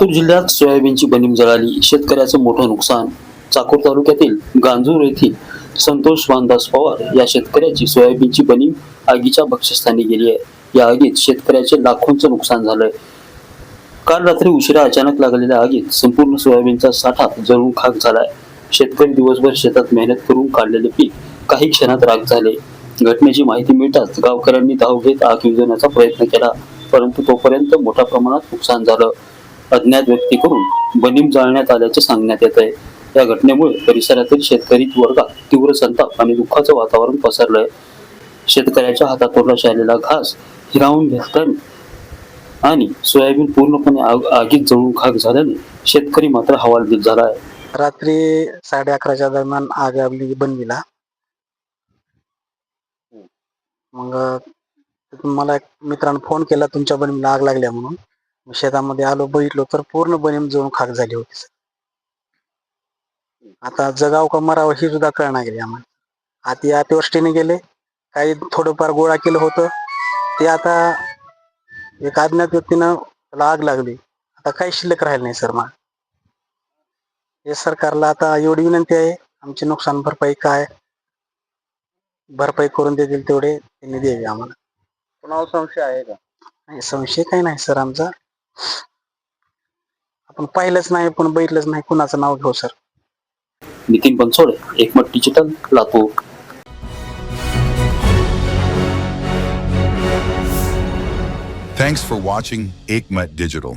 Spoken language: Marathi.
लातूर जिल्ह्यात सोयाबीनची बनीम जळाली. शेतकऱ्याचं मोठं नुकसान. चाकूर तालुक्यातील गांजूर येथील संतोष वानदास पवार या शेतकऱ्याची सोयाबीनची बनीम आगीच्या भक्षस्थानी गेली आहे. या आगीत शेतकऱ्याचे लाखोंचं नुकसान झालंय. काल रात्री उशिरा अचानक लागलेल्या आगीत संपूर्ण सोयाबीनचा साठा जळून खाक झालाय. शेतकरी दिवसभर शेतात मेहनत करून काढलेले पीक काही क्षणात राग झाले. घटनेची माहिती मिळताच गावकऱ्यांनी धाव घेत आग विझवण्याचा प्रयत्न केला परंतु तोपर्यंत मोठ्या प्रमाणात नुकसान झालं. अज्ञात व्यक्ती करून बनीम जाळण्यात आल्याचे सांगण्यात येत आहे या घटनेमुळे परिसरातील शेतकरी वर्गात तीव्र संताप आणि दुःखाचं वातावरण पसरलंय. शेतकऱ्याच्या हातातोरला शालेला घास हिरावून घेतल्याने आणि सोयाबीन पूर्णपणे आग आगीत जळून खाक झाल्याने शेतकरी मात्र हवालदिल झाला आहे रात्री साडे अकराच्या दरम्यान आग आपली बनविला. मग मला एक मित्रांनो फोन केला तुमच्या बनवीला आग लागल्या म्हणून. शेतामध्ये आलो बघितलो तर पूर्ण बनीम जळून खाक झाली होती. आता जगाव का मरावं ही सुद्धा कळणार गेली आम्हाला. आती अतिवृष्टीने गेले काही थोडंफार गोळा केलं होतं. ते आता एक अज्ञात व्यक्तीनं त्याला आग लागली. आता काही शिल्लक राहिलं नाही सर मग. हे सरकारला आता एवढी विनंती आहे आमची नुकसान भरपाई काय? भरपाई करून देतील तेवढे त्यांनी द्यावे आम्हाला. कुणावर संशय आहे का? नाही संशय काही नाही सर आमचा. आपण पाहिलंच नाही पण बघितलंच नाही कुणाचं नाव घेऊ sir Nitin Bansode Ekmat digital Latur Thanks for watching Aikmat Digital.